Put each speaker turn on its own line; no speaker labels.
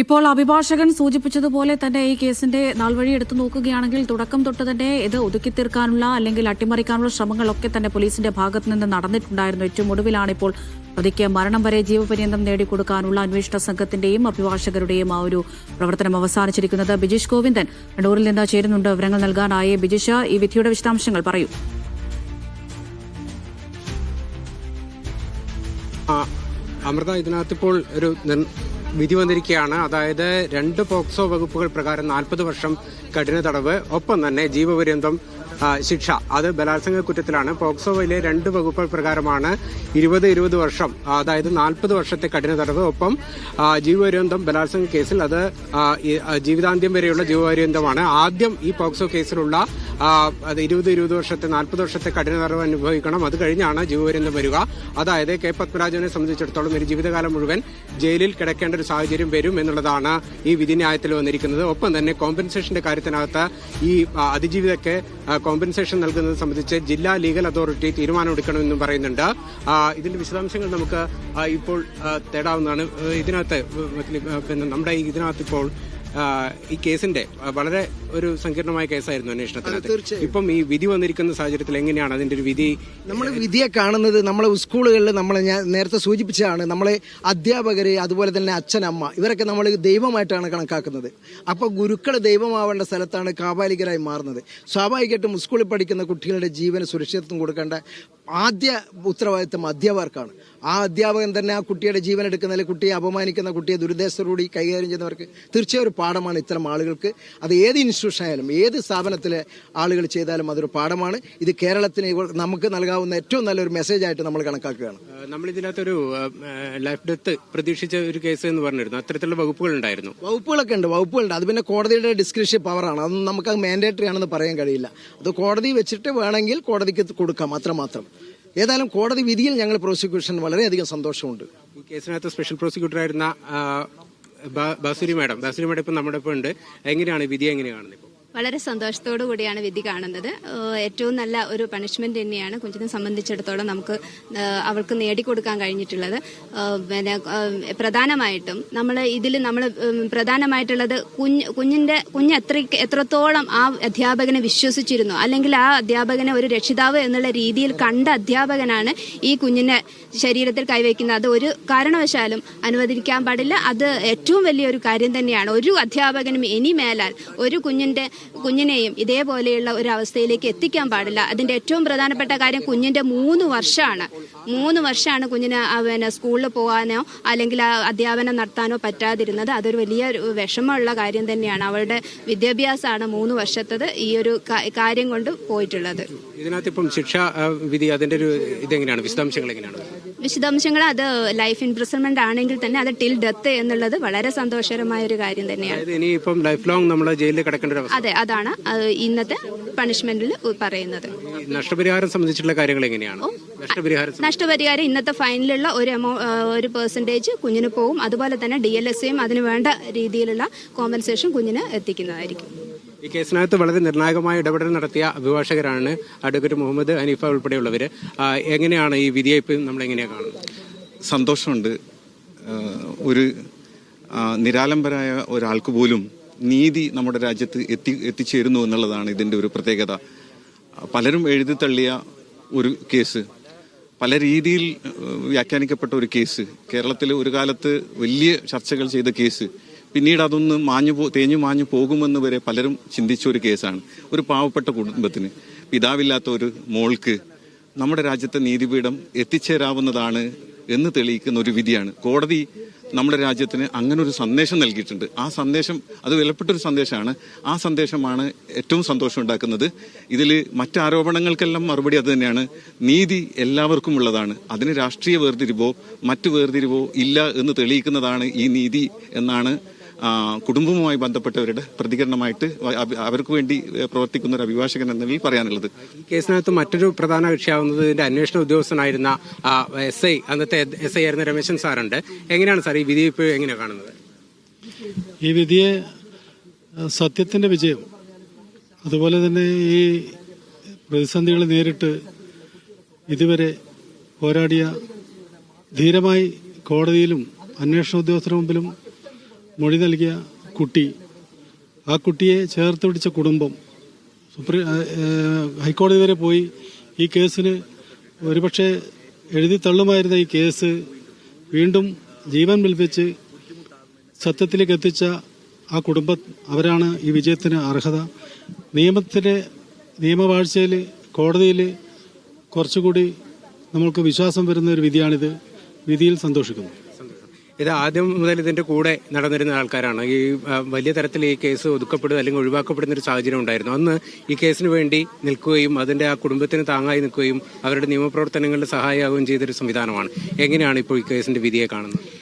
ഇപ്പോൾ അഭിഭാഷകൻ സൂചിപ്പിച്ചതുപോലെ തന്നെ ഈ കേസിന്റെ നാൾവഴി എടുത്തു നോക്കുകയാണെങ്കിൽ തുടക്കം തൊട്ട് തന്നെ ഇത് ഒതുക്കി തീർക്കാനുള്ള അല്ലെങ്കിൽ അട്ടിമറിക്കാനുള്ള ശ്രമങ്ങളൊക്കെ തന്നെ പോലീസിന്റെ ഭാഗത്തു നിന്ന് നടന്നിട്ടുണ്ടായിരുന്നു. ഏറ്റവും ഒടുവിലാണ് ഇപ്പോൾ പ്രതിക്ക് മരണം വരെ ജീവപര്യന്തം നേടിക്കൊടുക്കാനുള്ള അന്വേഷണ സംഘത്തിന്റെയും അഭിഭാഷകരുടെയും ആ ഒരു പ്രവർത്തനം അവസാനിച്ചിരിക്കുന്നത്. ബിജീഷ് ഗോവിന്ദൻ കണ്ണൂരിൽ നിന്ന് ചേരുന്നുണ്ട്. വിവരങ്ങൾ നൽകാനായി ബിജീഷ് ഈ വിധിയുടെ വിശദാംശങ്ങൾ പറയൂ.
അമൃത ഇതിനകത്തിപ്പോൾ ഒരു വിധി വന്നിരിക്കുകയാണ്. അതായത് രണ്ട് പോക്സോ വകുപ്പുകൾ പ്രകാരം നാൽപ്പത് വർഷം കഠിന തടവ് ഒപ്പം തന്നെ ജീവപര്യന്തം ശിക്ഷ. അത് ബലാത്സംഗ കുറ്റത്തിലാണ്. പോക്സോയിലെ രണ്ട് വകുപ്പുകൾ പ്രകാരമാണ് ഇരുപത് ഇരുപത് വർഷം അതായത് നാൽപ്പത് വർഷത്തെ കഠിന തടവ് ഒപ്പം ജീവപര്യന്തം ബലാത്സംഗ കേസിൽ അത് ജീവിതാന്ത്യം വരെയുള്ള ജീവപര്യന്തമാണ്. ആദ്യം ഈ പോക്സോ കേസിലുള്ള അത് ഇരുപത് ഇരുപത് വർഷത്തെ നാൽപ്പത് വർഷത്തെ കഠിന നിറവ് അനുഭവിക്കണം. അത് കഴിഞ്ഞാണ് ജീവപര്യന്തം വരിക. അതായത് കെ പത്മരാജനെ സംബന്ധിച്ചിടത്തോളം ഒരു ജീവിതകാലം മുഴുവൻ ജയിലിൽ കിടക്കേണ്ട ഒരു സാഹചര്യം വരും എന്നുള്ളതാണ് ഈ വിധിന്യായത്തിൽ വന്നിരിക്കുന്നത്. ഒപ്പം തന്നെ കോമ്പൻസേഷന്റെ കാര്യത്തിനകത്ത് ഈ അതിജീവിതയ്ക്ക് കോമ്പൻസേഷൻ നൽകുന്നത് സംബന്ധിച്ച് ജില്ലാ ലീഗൽ അതോറിറ്റി തീരുമാനമെടുക്കണമെന്നും പറയുന്നുണ്ട്. ഇതിന്റെ വിശദാംശങ്ങൾ നമുക്ക് ഇപ്പോൾ തേടാവുന്നതാണ്. ഇതിനകത്ത് നമ്മുടെ ഇതിനകത്ത് ഇപ്പോൾ ഈ കേസിന്റെ വളരെ ഒരു സങ്കീർണമായ കേസായിരുന്നു അന്വേഷണത്തിനകത്ത്. ഇപ്പം ഈ വിധി വന്നിരിക്കുന്ന സാഹചര്യത്തിൽ എങ്ങനെയാണ് അതിന്റെ ഒരു വിധി
നമ്മൾ വിധിയെ കാണുന്നത് നമ്മളെ സ്കൂളുകളിൽ നമ്മൾ ഞാൻ നേരത്തെ സൂചിപ്പിച്ചതാണ് നമ്മളെ അധ്യാപകര് അതുപോലെ തന്നെ അച്ഛൻ അമ്മ ഇവരൊക്കെ നമ്മൾ ദൈവമായിട്ടാണ് കണക്കാക്കുന്നത്. അപ്പോൾ ഗുരുക്കൾ ദൈവമാവേണ്ട സ്ഥലത്താണ് കാപാലികരായി മാറുന്നത്. സ്വാഭാവികമായിട്ടും സ്കൂളിൽ പഠിക്കുന്ന കുട്ടികളുടെ ജീവന സുരക്ഷിതത്വം കൊടുക്കേണ്ട ആദ്യ ഉത്തരവാദിത്തം അധ്യാപകർക്കാണ്. ആ അധ്യാപകൻ തന്നെ ആ കുട്ടിയുടെ ജീവൻ എടുക്കുന്നതിൽ കുട്ടിയെ അപമാനിക്കുന്ന കുട്ടിയെ ദുരുദ്ദേശത്തോടുകൂടി കൈകാര്യം ചെയ്യുന്നവർക്ക് തീർച്ചയായും ഒരു പാഠമാണ് ഇത്തരം ആളുകൾക്ക്. അത് ഏത് ഇൻസ്റ്റിറ്റ്യൂഷൻ ആയാലും ഏത് സ്ഥാപനത്തിലെ ആളുകൾ ചെയ്താലും അതൊരു പാഠമാണ്. ഇത് കേരളത്തിന് നമുക്ക് നൽകാവുന്ന ഏറ്റവും നല്ലൊരു മെസ്സേജ് ആയിട്ട് നമ്മൾ കണക്കാക്കുകയാണ്.
നമ്മൾ ഇതിനകത്തൊരു ലൈഫ് ഡെത്ത് പ്രതീക്ഷിച്ച ഒരു കേസ് എന്ന് പറഞ്ഞിരുന്നു. അത്തരത്തിലുള്ള വകുപ്പുകൾ ഉണ്ടായിരുന്നു.
വകുപ്പുകളൊക്കെ ഉണ്ട് വകുപ്പുകളുണ്ട്. അത് പിന്നെ കോടതിയുടെ ഡിസ്ക്രിപ്ഷൻ പവറാണ് അതൊന്നും നമുക്ക് മാൻഡേറ്ററി ആണെന്ന് പറയാൻ കഴിയില്ല. അത് കോടതി വെച്ചിട്ട് വേണമെങ്കിൽ കോടതിക്ക് കൊടുക്കാം അത്രമാത്രം ഏതായാലും കോടതി വിധിയിൽ ഞങ്ങൾ പ്രോസിക്യൂഷൻ വളരെയധികം സന്തോഷമുണ്ട്.
കേസിനകത്ത് സ്പെഷ്യൽ പ്രോസിക്യൂട്ടർ ആയിരുന്ന ആ, ബ- ബാസുരി മാഡം. ബാസുരി മാഡം ഇപ്പം നമ്മുടെ ഇപ്പം ഉണ്ട്. എങ്ങനെയാണ് വിധി? എങ്ങനെയാണ് ഇപ്പോൾ
വളരെ സന്തോഷത്തോടു കൂടിയാണ് വിധി കാണുന്നത്. ഏറ്റവും നല്ല ഒരു പണിഷ്മെന്റ് തന്നെയാണ് കുഞ്ഞിനെ സംബന്ധിച്ചിടത്തോളം നമുക്ക് അവൾക്ക് നേടിക്കൊടുക്കാൻ കഴിഞ്ഞിട്ടുള്ളത്. പിന്നെ പ്രധാനമായിട്ടും നമ്മൾ ഇതിൽ നമ്മൾ പ്രധാനമായിട്ടുള്ളത് കുഞ്ഞ് കുഞ്ഞിന്റെ കുഞ്ഞ് എത്ര എത്രത്തോളം ആ അധ്യാപകനെ വിശ്വസിച്ചിരുന്നു അല്ലെങ്കിൽ ആ അധ്യാപകനെ ഒരു രക്ഷിതാവ് എന്നുള്ള രീതിയിൽ കണ്ട അധ്യാപകനാണ് ഈ കുഞ്ഞിനെ ശരീരത്തിൽ കൈവയ്ക്കുന്നത്. അത് ഒരു കാരണവശാലും അനുവദിക്കാൻ പാടില്ല. അത് ഏറ്റവും വലിയൊരു കാര്യം തന്നെയാണ്. ഒരു അധ്യാപകനും ഇനി മേലാൽ ഒരു കുഞ്ഞിന്റെ കുഞ്ഞിനെയും ഇതേപോലെയുള്ള ഒരു അവസ്ഥയിലേക്ക് എത്തിക്കാൻ പാടില്ല. അതിന്റെ ഏറ്റവും പ്രധാനപ്പെട്ട കാര്യം കുഞ്ഞിന്റെ മൂന്ന് വർഷമാണ്. മൂന്ന് വർഷമാണ് കുഞ്ഞിന് പിന്നെ സ്കൂളിൽ പോകാനോ അല്ലെങ്കിൽ അധ്യാപനം നടത്താനോ പറ്റാതിരുന്നത്. അതൊരു വലിയ വിഷമമുള്ള കാര്യം തന്നെയാണ്. അവളുടെ വിദ്യാഭ്യാസമാണ് മൂന്ന് വർഷത്തത് ഈ ഒരു കാര്യം കൊണ്ട് പോയിട്ടുള്ളത്.
ഇതിനകത്ത് ഇപ്പം ശിക്ഷ വിധി അതിന്റെ ഒരു ഇതെങ്ങനെയാണ്? വിശദാംശങ്ങൾ എങ്ങനെയാണ്?
വിശദാംശങ്ങൾ അത് ലൈഫ് ഇംപ്രിസൺമെന്റ് ആണെങ്കിൽ തന്നെ അത് ടിൽ ഡെത്ത് എന്നുള്ളത് വളരെ സന്തോഷകരമായ ഒരു കാര്യം തന്നെയാണ്.
ലൈഫ് ലോങ് നമ്മൾ ജയിലിൽ കിടക്കേണ്ട
അതെ അതാണ്. ഇന്നത്തെ പണിഷ്മെന്റിൽ പറയുന്നത്.
നഷ്ടപരിഹാരം സംബന്ധിച്ചിട്ടുള്ള കാര്യങ്ങൾ എങ്ങനെയാണ്? നഷ്ടപരിഹാരം
ഇന്നത്തെ ഫൈനലുള്ള ഒരു എമൗ ഒരു പെർസെന്റേജ് കുഞ്ഞിന് പോകും അതുപോലെ തന്നെ ഡി എൽ എസ് അതിന് വേണ്ട രീതിയിലുള്ള കോമ്പൻസേഷൻ കുഞ്ഞിന് എത്തിക്കുന്നതായിരിക്കും.
ഈ കേസിനകത്ത് വളരെ നിർണായകമായ ഇടപെടൽ നടത്തിയ അഭിഭാഷകരാണ് അഡ്വക്കേറ്റ് മുഹമ്മദ് ഹനീഫ ഉൾപ്പെടെയുള്ളവർ എങ്ങനെയാണ് ഈ വിധിയെ നമ്മൾ എങ്ങനെയാണ് കാണുന്നത്?
സന്തോഷമുണ്ട്. ഒരു നിരാലംബരായ ഒരാൾക്ക് പോലും നീതി നമ്മുടെ രാജ്യത്ത് എത്തി എത്തിച്ചേരുന്നു എന്നുള്ളതാണ് ഇതിന്റെ ഒരു പ്രത്യേകത. പലരും എഴുതി തള്ളിയ ഒരു കേസ് പല രീതിയിൽ വ്യാഖ്യാനിക്കപ്പെട്ട ഒരു കേസ് കേരളത്തിൽ ഒരു കാലത്ത് വലിയ ചർച്ചകൾ ചെയ്ത കേസ് പിന്നീട് അതൊന്ന് മാഞ്ഞു പോ തേഞ്ഞു മാഞ്ഞു പോകുമെന്ന് വരെ പലരും ചിന്തിച്ച ഒരു കേസാണ്. ഒരു പാവപ്പെട്ട കുടുംബത്തിന് പിതാവില്ലാത്ത ഒരു മോൾക്ക് നമ്മുടെ രാജ്യത്തെ നീതിപീഠം എത്തിച്ചേരാവുന്നതാണ് എന്ന് തെളിയിക്കുന്ന ഒരു വിധിയാണ്. കോടതി നമ്മുടെ രാജ്യത്തിന് അങ്ങനെ ഒരു സന്ദേശം നൽകിയിട്ടുണ്ട്. ആ സന്ദേശം അത് വിലപ്പെട്ടൊരു സന്ദേശമാണ്. ആ സന്ദേശമാണ് ഏറ്റവും സന്തോഷം ഉണ്ടാക്കുന്നത് ഇതിൽ മറ്റാരോപണങ്ങൾക്കെല്ലാം മറുപടി അത് തന്നെയാണ്. നീതി എല്ലാവർക്കും ഉള്ളതാണ്. അതിന് രാഷ്ട്രീയ വേർതിരിവോ മറ്റു വേർതിരിവോ ഇല്ല എന്ന് തെളിയിക്കുന്നതാണ് ഈ നീതി എന്നാണ് കുടുംബവുമായി ബന്ധപ്പെട്ടവരുടെ പ്രതികരണമായിട്ട് അവർക്ക് വേണ്ടി പ്രവർത്തിക്കുന്ന ഒരു അഭിഭാഷകൻ എന്ന നിലയിൽ പറയാനുള്ളത്.
ഈ കേസിനകത്ത് മറ്റൊരു പ്രധാന കക്ഷിയാവുന്നത് ഇതിന്റെ അന്വേഷണ ഉദ്യോഗസ്ഥനായിരുന്ന എസ് ഐ അന്നത്തെ എസ് ഐ ആയിരുന്ന രമേശൻ സാറുണ്ട്. എങ്ങനെയാണ് സാർ ഈ വിധി ഇപ്പോൾ എങ്ങനെയാണ് കാണുന്നത്?
ഈ വിധിയെ സത്യത്തിന്റെ വിജയം അതുപോലെ തന്നെ ഈ പ്രതിസന്ധികൾ നേരിട്ട് ഇതുവരെ പോരാടിയ ധീരമായി കോടതിയിലും അന്വേഷണ ഉദ്യോഗസ്ഥരുടെ മുമ്പിലും മൊഴി നൽകിയ കുട്ടി ആ കുട്ടിയെ ചേർത്ത് പിടിച്ച കുടുംബം സുപ്രീം ഹൈക്കോടതി വരെ പോയി ഈ കേസിന് ഒരുപക്ഷെ എഴുതി തള്ളുമായിരുന്ന ഈ കേസ് വീണ്ടും ജീവൻ വിൽപ്പിച്ച് സത്യത്തിലേക്ക് എത്തിച്ച ആ കുടുംബം അവരാണ് ഈ വിജയത്തിന് അർഹത. നിയമത്തിന്റെ നിയമവാഴ്ചയിൽ കോടതിയിൽ കുറച്ചുകൂടി നമ്മൾക്ക് വിശ്വാസം വരുന്ന ഒരു വിധിയാണിത്. വിധിയിൽ സന്തോഷിക്കുന്നു.
ഇത് ആദ്യം മുതൽ ഇതിന്റെ കൂടെ നടന്നിരുന്ന ആൾക്കാരാണ്. ഈ വലിയ തരത്തിൽ ഈ കേസ് ഒതുക്കപ്പെടുക അല്ലെങ്കിൽ ഒഴിവാക്കപ്പെടുന്ന ഒരു സാഹചര്യം ഉണ്ടായിരുന്നു. അന്ന് ഈ കേസിന് വേണ്ടി നിൽക്കുകയും അതിന്റെ ആ കുടുംബത്തിന് താങ്ങായി നിൽക്കുകയും അവരുടെ നിയമപ്രവർത്തനങ്ങളിൽ സഹായമാവുകയും ചെയ്തൊരു സംവിധാനമാണ്. എങ്ങനെയാണ് ഇപ്പോൾ ഈ കേസിന്റെ വിധിയെ കാണുന്നത്?